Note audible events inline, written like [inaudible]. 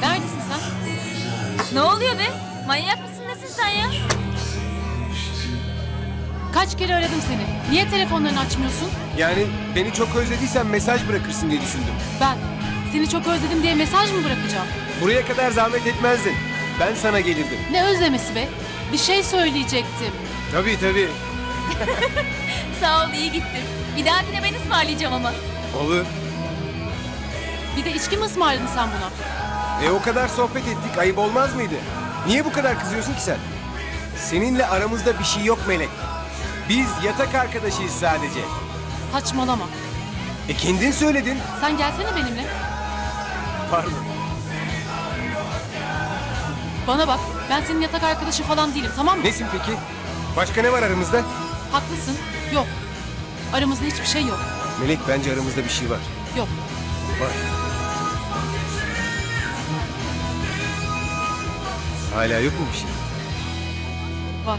Neredesin sen? Ne oluyor be? Manyak mısın nesin sen ya? Kaç kere aradım seni. Niye telefonlarını açmıyorsun? Yani beni çok özlediysen mesaj bırakırsın diye düşündüm. Ben seni çok özledim diye mesaj mı bırakacağım? Buraya kadar zahmet etmezdin. Ben sana gelirdim. Ne özlemesi be? Bir şey söyleyecektim. Tabii tabii. [laughs] Sağ ol iyi gittin. Bir dahakine ben ısmarlayacağım ama. Olur. Bir de içki mi ısmarladın sen buna? E o kadar sohbet ettik ayıp olmaz mıydı? Niye bu kadar kızıyorsun ki sen? Seninle aramızda bir şey yok Melek. Biz yatak arkadaşıyız sadece. Saçmalama. E kendin söyledin. Sen gelsene benimle. Pardon. Bana bak. Ben senin yatak arkadaşı falan değilim tamam mı? Nesin peki? Başka ne var aramızda? Haklısın. Yok. Aramızda hiçbir şey yok. Melek bence aramızda bir şey var. Yok. Var. Hala yok mu bir şey? Var.